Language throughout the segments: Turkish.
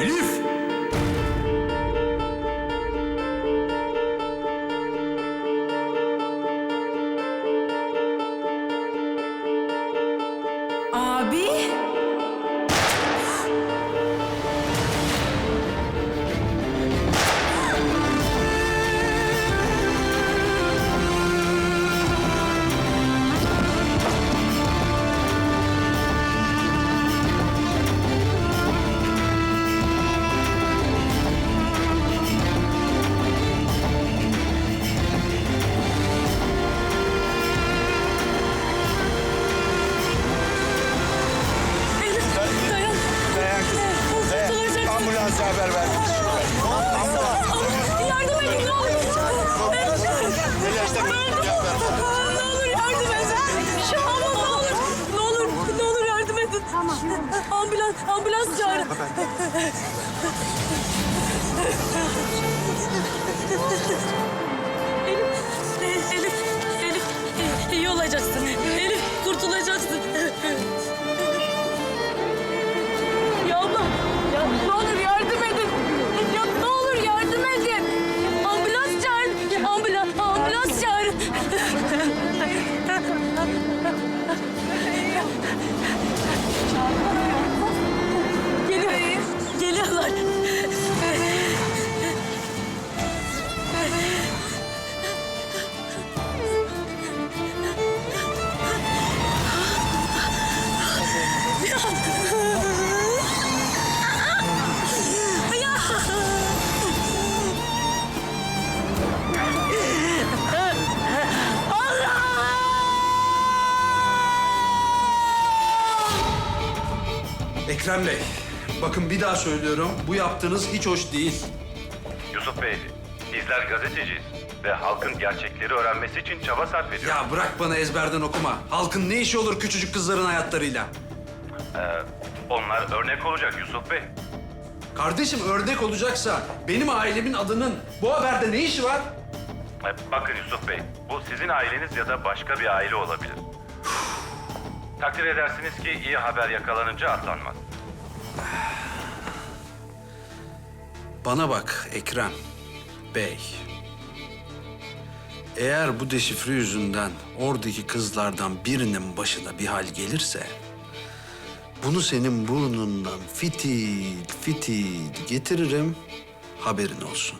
Lif Elif, Elif, Elif iyi olacaksın. Elif kurtulacaksın. Ekrem Bey, bakın bir daha söylüyorum. Bu yaptığınız hiç hoş değil. Yusuf Bey, bizler gazeteciyiz ve halkın gerçekleri öğrenmesi için çaba sarf ediyoruz. Ya bırak bana ezberden okuma. Halkın ne işi olur küçücük kızların hayatlarıyla? Onlar örnek olacak Yusuf Bey. Kardeşim örnek olacaksa benim ailemin adının bu haberde ne işi var? E, Bakın Yusuf Bey, bu sizin aileniz ya da başka bir aile olabilir. Takdir edersiniz ki iyi haber yakalanınca atlanmaz. Bana bak Ekrem Bey. Eğer bu deşifre yüzünden oradaki kızlardan birinin başına bir hal gelirse... ...bunu senin burnundan fitil fitil getiririm, haberin olsun.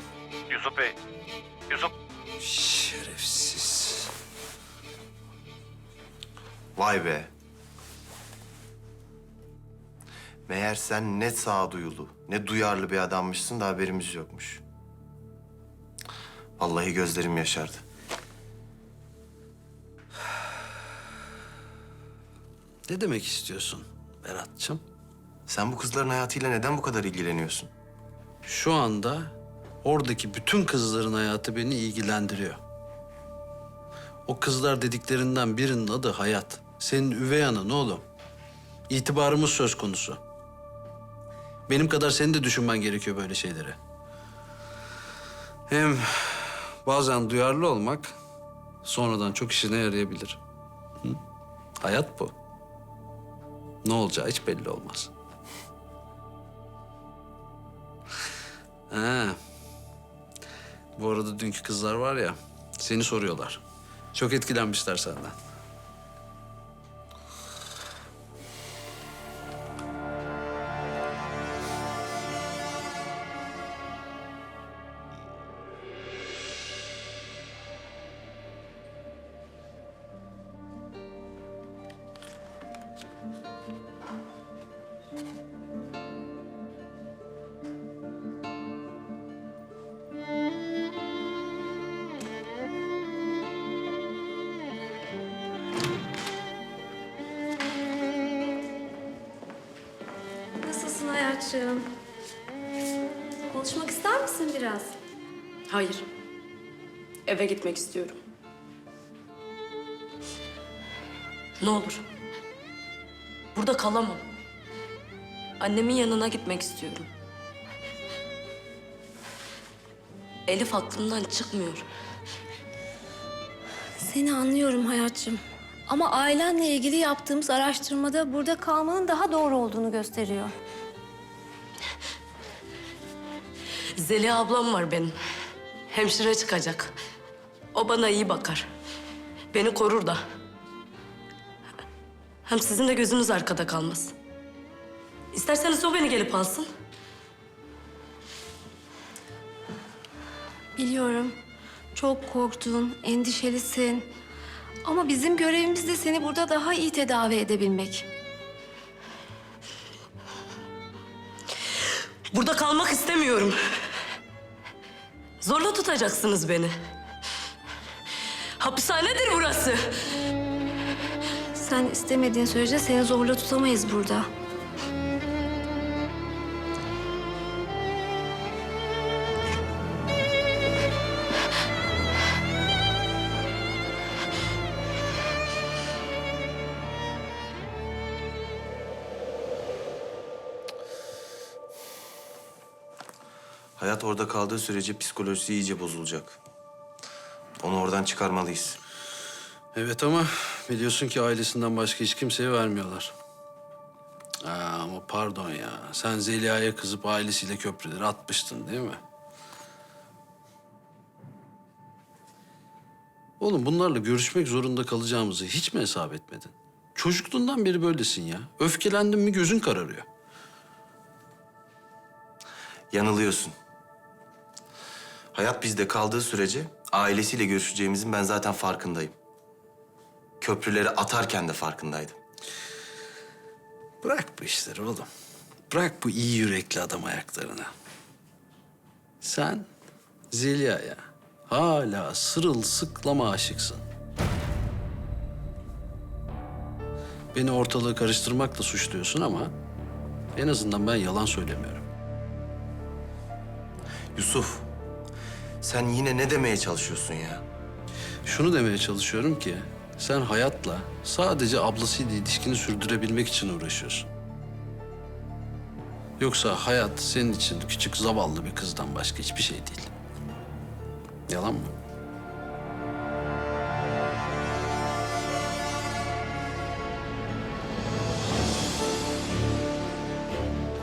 Yusuf Bey, Yusuf... Şerefsiz. Vay be. Meğer sen ne sağduyulu, ne duyarlı bir adammışsın da haberimiz yokmuş. Vallahi gözlerim yaşardı. Ne demek istiyorsun Berat'cığım? Sen bu kızların hayatıyla neden bu kadar ilgileniyorsun? Şu anda oradaki bütün kızların hayatı beni ilgilendiriyor. O kızlar dediklerinden birinin adı Hayat. Senin üvey anan oğlum. İtibarımız söz konusu. Benim kadar senin de düşünmen gerekiyor böyle şeyleri. Hem bazen duyarlı olmak sonradan çok işine yarayabilir. Hı? Hayat bu. Ne olacağı hiç belli olmaz. Ha. Bu arada dünkü kızlar var ya, seni soruyorlar. Çok etkilenmişler senden. Hayatçığım? Konuşmak ister misin biraz? Hayır. Eve gitmek istiyorum. Ne olur. Burada kalamam. Annemin yanına gitmek istiyorum. Elif aklımdan çıkmıyor. Seni anlıyorum hayatçığım. Ama ailenle ilgili yaptığımız araştırmada burada kalmanın daha doğru olduğunu gösteriyor. Zeliha ablam var benim. Hemşire çıkacak. O bana iyi bakar. Beni korur da. Hem sizin de gözünüz arkada kalmaz. İsterseniz o beni gelip alsın. Biliyorum. Çok korktun, endişelisin. Ama bizim görevimiz de seni burada daha iyi tedavi edebilmek. Burada kalmak istemiyorum. Zorla tutacaksınız beni. Hapishanedir burası. Sen istemediğin sürece seni zorla tutamayız burada. Hayat orada kaldığı sürece psikolojisi iyice bozulacak. Onu oradan çıkarmalıyız. Evet ama biliyorsun ki ailesinden başka hiç kimseye vermiyorlar. Aa, ama pardon ya. Sen Zeliha'ya kızıp ailesiyle köprüleri atmıştın değil mi? Oğlum bunlarla görüşmek zorunda kalacağımızı hiç mi hesap etmedin? Çocukluğundan beri böylesin ya. Öfkelendin mi gözün kararıyor. Yanılıyorsun. Hayat bizde kaldığı sürece ailesiyle görüşeceğimizin ben zaten farkındayım. Köprüleri atarken de farkındaydım. Bırak bu işleri oğlum. Bırak bu iyi yürekli adam ayaklarını. Sen Zeliha'ya hala sırılsıklama aşıksın. Beni ortalığı karıştırmakla suçluyorsun ama en azından ben yalan söylemiyorum. Yusuf, sen yine ne demeye çalışıyorsun ya? Şunu demeye çalışıyorum ki sen hayatla sadece ablasıyla ilişkini sürdürebilmek için uğraşıyorsun. Yoksa hayat senin için küçük zavallı bir kızdan başka hiçbir şey değil. Yalan mı?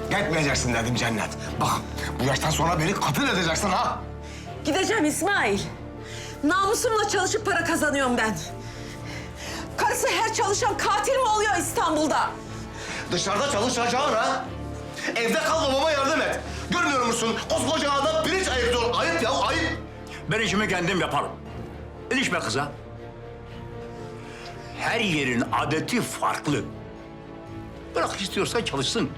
Gitmeyeceksin dedim Cennet. Bak bu yaştan sonra beni katil edeceksin ha. Gideceğim İsmail. Namusumla çalışıp para kazanıyorum ben. Karısı her çalışan katil mi oluyor İstanbul'da? Dışarıda çalışacaksın ha. Evde kal babama yardım et. Görmüyor musun? Koskoca adam pirinç ayırtıyor. Ayıp ya ayıp. Ben işimi kendim yaparım. İlişme kıza. Her yerin adeti farklı. Bırak istiyorsa çalışsın.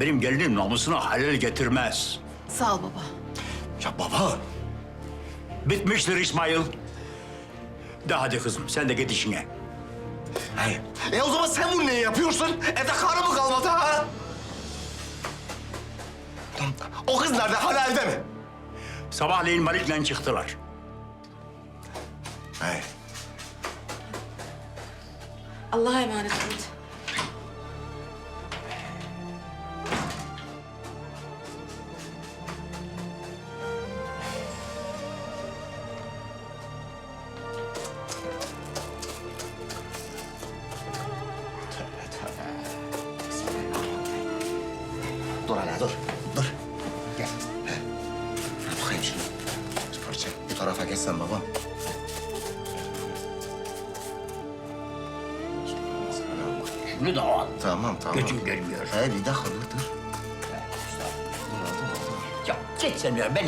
Benim gelinim namusuna halel getirmez. Sağ ol baba. Ya baba. Bitmiştir İsmail. De hadi kızım sen de git işine. Hey. E o zaman sen bunu niye yapıyorsun? Evde karı mı kalmadı ha? O kız nerede? Hala evde mi? Sabahleyin Malik'le çıktılar. Hey. Allah'a emanet olun.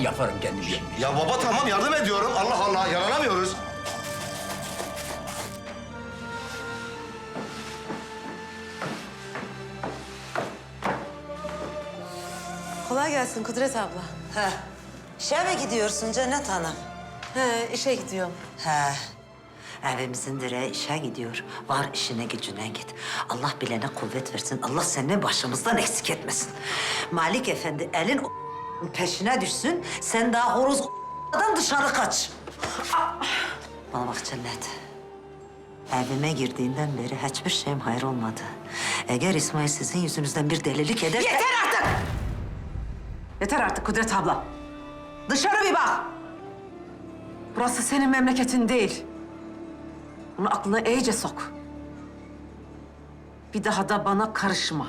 Yaparım kendim. Ya baba tamam yardım ediyorum. Allah Allah yaranamıyoruz. Kolay gelsin Kudret abla. Ha. İşe mi gidiyorsun Cennet Hanım? He, işe gidiyorum. He. Evimizin direği işe gidiyor. Var işine gücüne git. Allah bilene kuvvet versin. Allah seni başımızdan eksik etmesin. Malik Efendi elin peşine düşsün. Sen daha horoz dışarı kaç. Bana bak Cennet. Evime girdiğinden beri hiçbir şeyim hayır olmadı. Eğer İsmail sizin yüzünüzden bir delilik ederse... Yeter artık! Yeter artık Kudret abla. Dışarı bir bak. Burası senin memleketin değil. Bunu aklına iyice sok. Bir daha da bana karışma.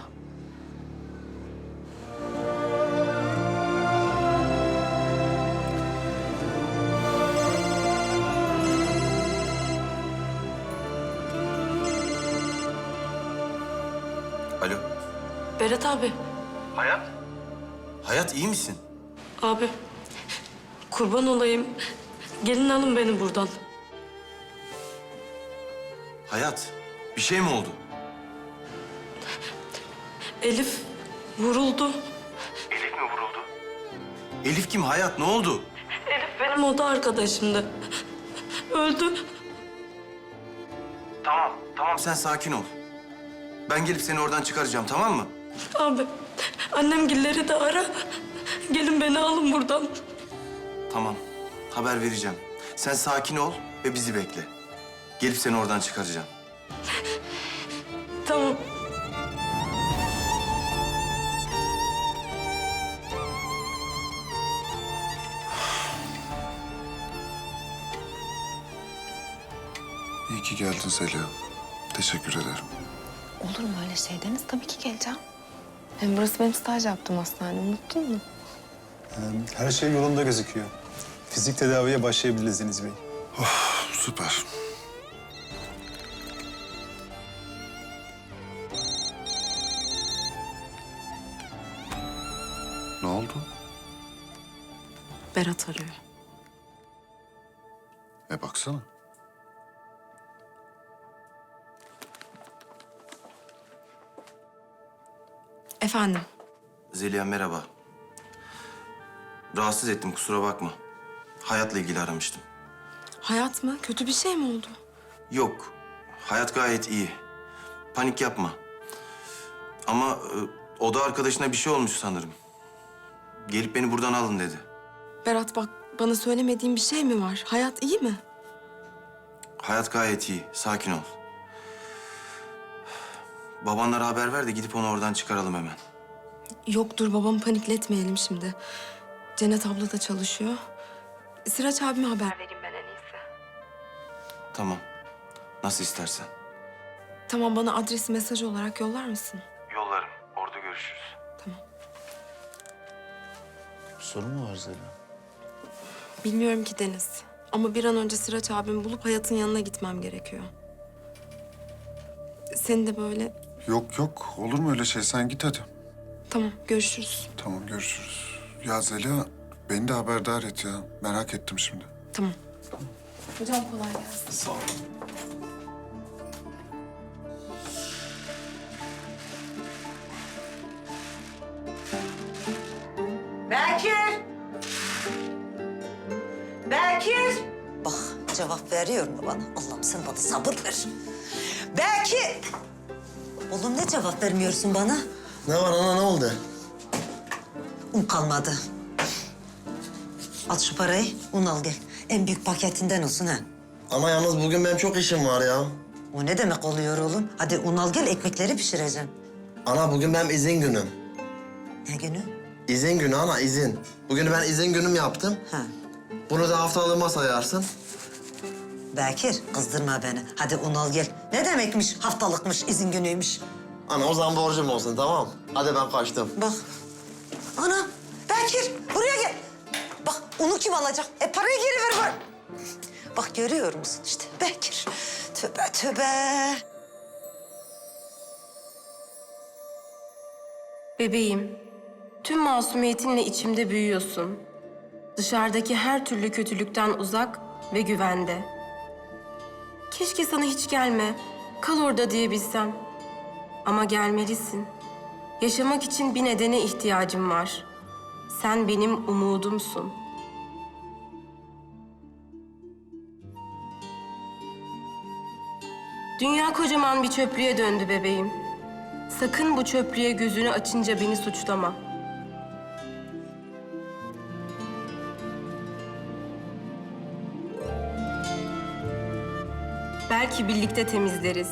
Berat abi, Hayat iyi misin? abi. Kurban olayım. Gelin alın beni buradan. Hayat. Bir şey mi oldu? Elif vuruldu. Elif kim? Hayat ne oldu? Elif benim oda arkadaşımdı. Öldü. Tamam, tamam. Sen sakin ol. Ben gelip seni oradan çıkaracağım, tamam mı? Abi, annem gilleri de ara. Gelin beni alın buradan. Tamam. Haber vereceğim. Sen sakin ol ve bizi bekle. Gelip seni oradan çıkaracağım. Tamam. İyi ki geldin Zeliha. Teşekkür ederim. Olur mu öyle şey Deniz? Tabii ki geleceğim. Hem burası benim staj yaptığım hastane. Unuttun mu? Her şey yolunda gözüküyor. Fizik tedaviye başlayabiliriz Deniz Bey. süper. Ne oldu? Berat arıyor. E baksana. Efendim? Zeliha merhaba. Rahatsız ettim, kusura bakma. Hayatla ilgili aramıştım. Hayat mı? Kötü bir şey mi oldu? Yok, hayat gayet iyi. Panik yapma. Ama e, oda arkadaşına bir şey olmuş sanırım. Gelip beni buradan alın dedi. Berat bak bana söylemediğin bir şey mi var? Hayat iyi mi? Hayat gayet iyi, sakin ol. Babanlara haber ver de gidip onu oradan çıkaralım hemen. Yok dur babamı panikletmeyelim şimdi. Cennet abla da çalışıyor. Sıraç abime haber vereyim ben en iyisi. Tamam, nasıl istersen. Tamam bana adresi mesaj olarak yollar mısın? Yollarım, orada görüşürüz. Sorun mu var Zeliha? Bilmiyorum ki Deniz. Ama bir an önce Sıraç abimi bulup Hayat'ın yanına gitmem gerekiyor. Seni de böyle... Yok yok. Olur mu öyle şey? Sen git hadi. Tamam görüşürüz. Tamam görüşürüz. Ya Zeliha beni de haberdar et ya. Merak ettim şimdi. Tamam. Hocam kolay gelsin. Sağ ol. Bekir! Bekir! Bak cevap veriyor mu bana? Allah'ım sen bana sabır ver. Bekir! Oğlum ne cevap vermiyorsun bana? Ne var ana ne oldu? Un kalmadı. Al şu parayı, un al gel. En büyük paketinden olsun ha. Ama yalnız bugün benim çok işim var ya. O ne demek oluyor oğlum? Hadi un al gel, ekmekleri pişireceğim. Ana bugün benim izin günüm. Ne günü? İzin günü ana izin. Bugün ben izin günüm yaptım. Ha. Bunu da haftalığıma sayarsın. Bekir, kızdırma beni. Hadi un al gel. Ne demekmiş, haftalıkmış, izin günüymüş. Ana o zaman borcum olsun tamam. Hadi ben kaçtım. Bak. Ana, Bekir buraya gel. Bak unu kim alacak? E parayı geri ver bana. Bak görüyor musun işte Bekir. Tövbe tövbe. Bebeğim, tüm masumiyetinle içimde büyüyorsun. Dışarıdaki her türlü kötülükten uzak ve güvende. Keşke sana hiç gelme, kal orada diyebilsem. Ama gelmelisin. Yaşamak için bir nedene ihtiyacım var. Sen benim umudumsun. Dünya kocaman bir çöplüğe döndü bebeğim. Sakın bu çöplüğe gözünü açınca beni suçlama. Belki birlikte temizleriz.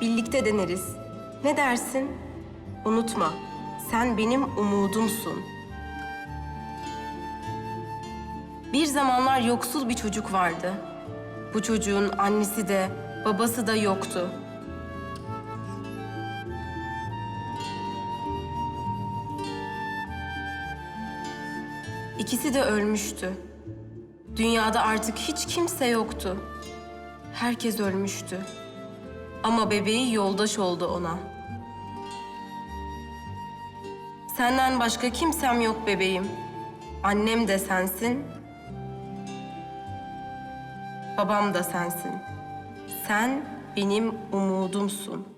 Birlikte deneriz. Ne dersin? Unutma, sen benim umudumsun. Bir zamanlar yoksul bir çocuk vardı. Bu çocuğun annesi de, babası da yoktu. İkisi de ölmüştü. Dünyada artık hiç kimse yoktu. Herkes ölmüştü. Ama bebeği yoldaş oldu ona. Senden başka kimsem yok bebeğim. Annem de sensin. Babam da sensin. Sen benim umudumsun.''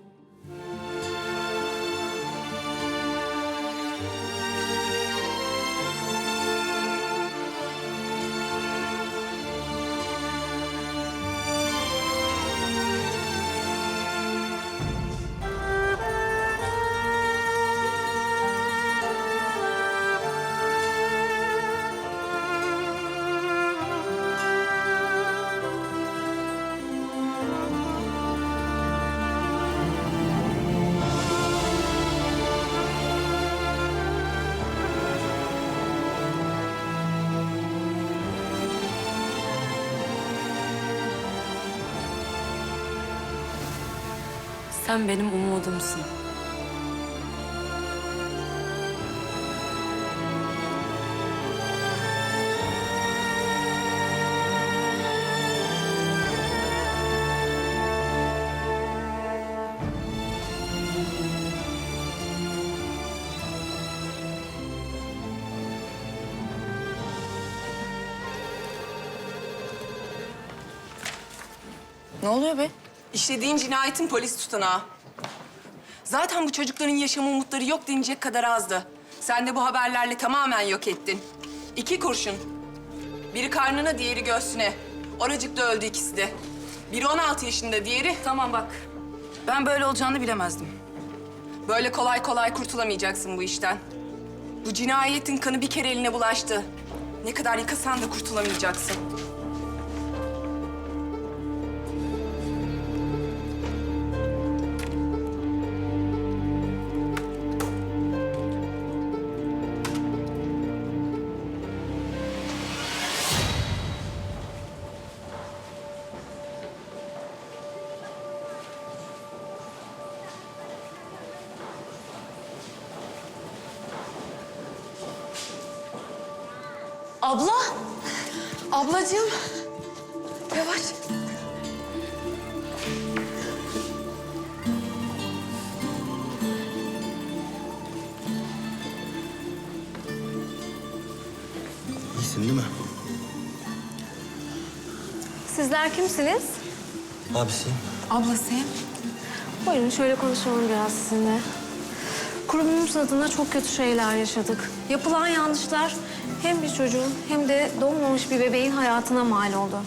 Sen benim umudumsun. Ne oluyor be? İşlediğin cinayetin polis tutanağı. Zaten bu çocukların yaşam umutları yok denecek kadar azdı. Sen de bu haberlerle tamamen yok ettin. İki kurşun. Biri karnına, diğeri göğsüne. Oracıkta öldü ikisi de. Biri 16 yaşında, diğeri... Tamam bak. Ben böyle olacağını bilemezdim. Böyle kolay kolay kurtulamayacaksın bu işten. Bu cinayetin kanı bir kere eline bulaştı. Ne kadar yıkasan da kurtulamayacaksın. Ablacığım! Yavaş. İyisin değil mi? Sizler kimsiniz? Abisi. Ablasıyım. Buyurun şöyle konuşalım biraz sizinle. Kurumumuz adına çok kötü şeyler yaşadık. Yapılan yanlışlar hem bir çocuğun hem de doğmamış bir bebeğin hayatına mal oldu.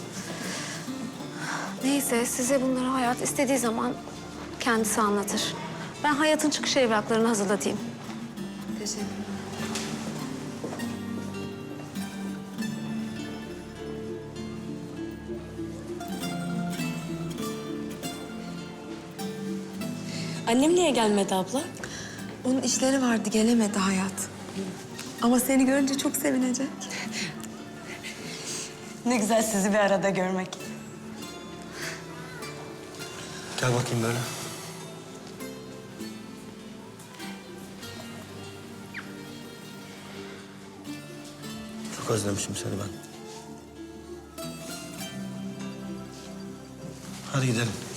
Neyse size bunları hayat istediği zaman kendisi anlatır. Ben hayatın çıkış evraklarını hazırlatayım. Teşekkür Annem niye gelmedi abla? Onun işleri vardı, gelemedi hayat. Ama seni görünce çok sevinecek. Ne güzel sizi bir arada görmek. Gel bakayım böyle. Çok özlemişim seni ben. Hadi gidelim.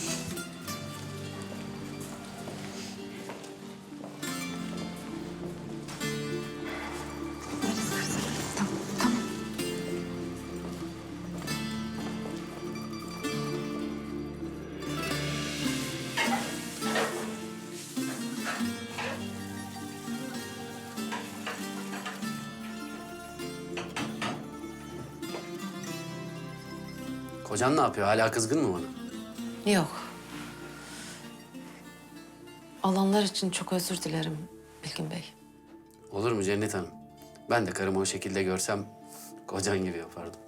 Kocan ne yapıyor? Hala kızgın mı bana? Yok. Alanlar için çok özür dilerim Bilgin Bey. Olur mu Cennet Hanım? Ben de karımı o şekilde görsem kocan gibi yapardım.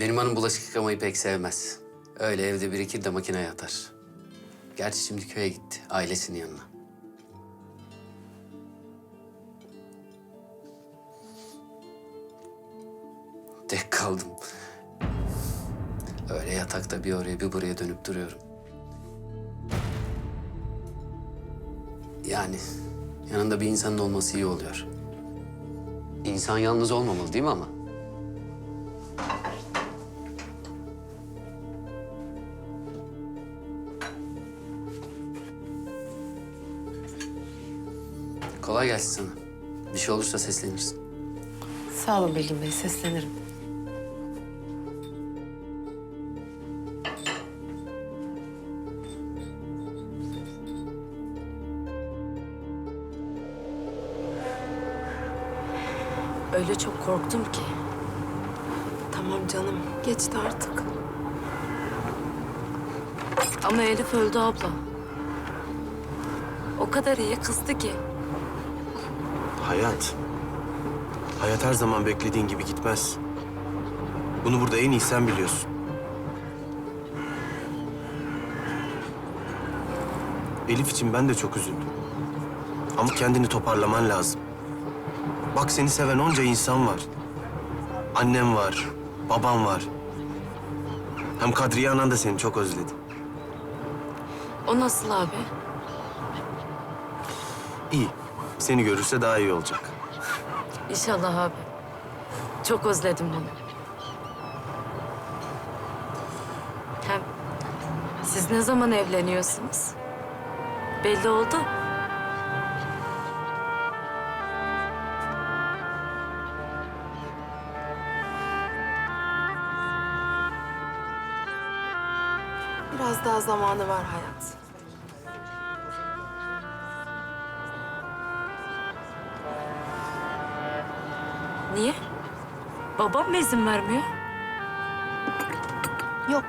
Benim hanım bulaşık yıkamayı pek sevmez. Öyle evde birikir de makineye atar. Gerçi şimdi köye gitti, ailesinin yanına. Tek kaldım. Öyle yatakta bir oraya bir buraya dönüp duruyorum. Yani yanında bir insanın olması iyi oluyor. İnsan yalnız olmamalı değil mi ama? Kolay gelsin sana. Bir şey olursa seslenirsin. Sağ olun Belgin Bey, seslenirim. Öyle çok korktum ki. Tamam canım, geçti artık. Ama Elif öldü abla. O kadar iyi kızdı ki. Hayat. Hayat her zaman beklediğin gibi gitmez. Bunu burada en iyi sen biliyorsun. Elif için ben de çok üzüldüm. Ama kendini toparlaman lazım. Bak seni seven onca insan var. Annem var, babam var. Hem Kadriye anan da seni çok özledi. O nasıl abi? Seni görürse daha iyi olacak. İnşallah abi. Çok özledim onu. Hem siz ne zaman evleniyorsunuz? Belli oldu. Biraz daha zamanı var hayat. Niye? Babam mı izin vermiyor? Yok.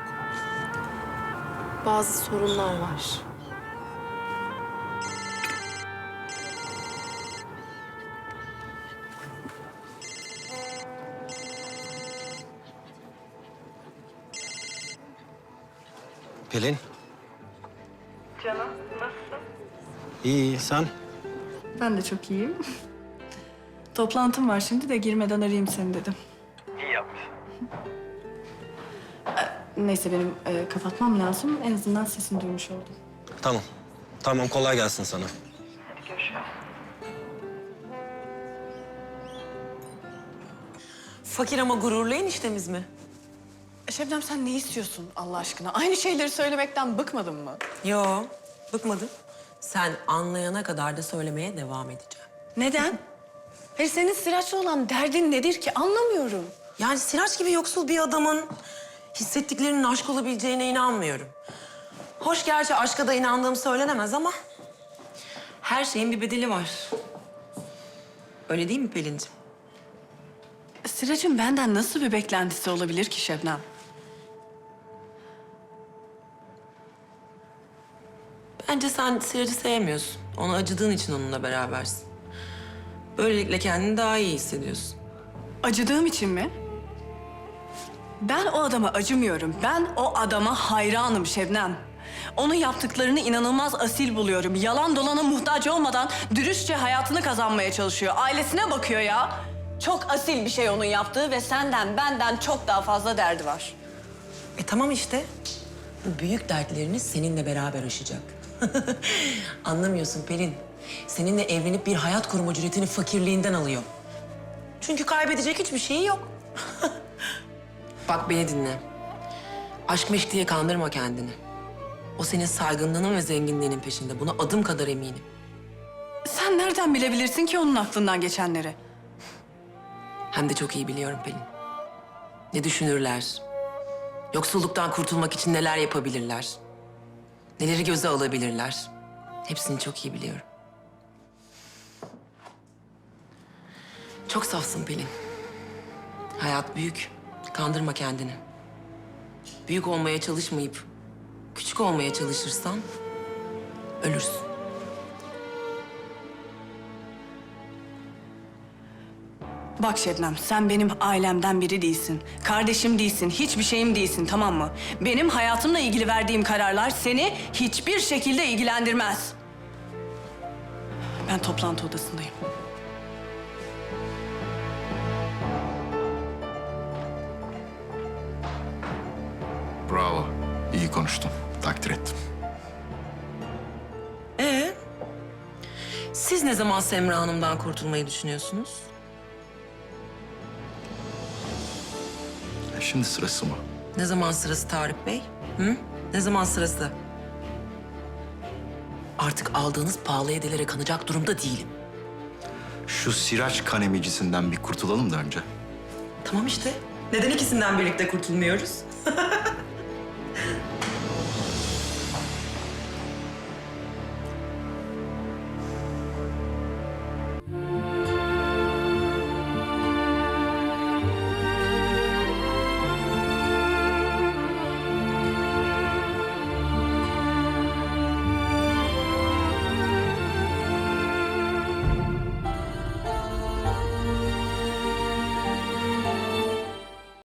Bazı sorunlar var. Pelin, Canım nasılsın? iyi sen? Ben de çok iyiyim. Toplantım var şimdi de girmeden arayayım seni dedim. İyi yapmış. Neyse benim e, kapatmam lazım. En azından sesini duymuş oldum. Tamam. Tamam kolay gelsin sana. Fakir ama gururlu eniştemiz mi? E, Şebnem sen ne istiyorsun Allah aşkına? Aynı şeyleri söylemekten bıkmadın mı? Yo, bıkmadım. Sen anlayana kadar da söylemeye devam edeceğim. Neden? Hayır senin Siraç'la olan derdin nedir ki? Anlamıyorum. Yani Siraç gibi yoksul bir adamın hissettiklerinin aşk olabileceğine inanmıyorum. Hoş gerçi aşka da inandığım söylenemez ama... ...her şeyin bir bedeli var. Öyle değil mi Pelin'ciğim? Siraç'ın benden nasıl bir beklentisi olabilir ki Şebnem? Bence sen Siraç'ı sevmiyorsun. Ona acıdığın için onunla berabersin. Böylelikle kendini daha iyi hissediyorsun. Acıdığım için mi? Ben o adama acımıyorum. Ben o adama hayranım Şebnem. Onun yaptıklarını inanılmaz asil buluyorum. Yalan dolana muhtaç olmadan dürüstçe hayatını kazanmaya çalışıyor. Ailesine bakıyor ya. Çok asil bir şey onun yaptığı ve senden benden çok daha fazla derdi var. E tamam işte. Bu büyük dertlerini seninle beraber aşacak. Anlamıyorsun Pelin. Seninle evlenip bir hayat kurma cüretini fakirliğinden alıyor. Çünkü kaybedecek hiçbir şeyi yok. Bak beni dinle. Aşk meşk diye kandırma kendini. O senin saygınlığının ve zenginliğinin peşinde. Buna adım kadar eminim. Sen nereden bilebilirsin ki onun aklından geçenleri? Hem de çok iyi biliyorum Pelin. Ne düşünürler? Yoksulluktan kurtulmak için neler yapabilirler? Neleri göze alabilirler? Hepsini çok iyi biliyorum. Çok safsın Pelin. Hayat büyük. Kandırma kendini. Büyük olmaya çalışmayıp küçük olmaya çalışırsan ölürsün. Bak Şebnem, sen benim ailemden biri değilsin. Kardeşim değilsin, hiçbir şeyim değilsin tamam mı? Benim hayatımla ilgili verdiğim kararlar seni hiçbir şekilde ilgilendirmez. Ben toplantı odasındayım. Bravo. İyi konuştun. Takdir ettim. Ee, siz ne zaman Semra Hanım'dan kurtulmayı düşünüyorsunuz? E şimdi sırası mı? Ne zaman sırası Tarık Bey? Hı? Ne zaman sırası? Artık aldığınız pahalı hediyelere kanacak durumda değilim. Şu Siraç kanemicisinden bir kurtulalım da önce. Tamam işte. Neden ikisinden birlikte kurtulmuyoruz?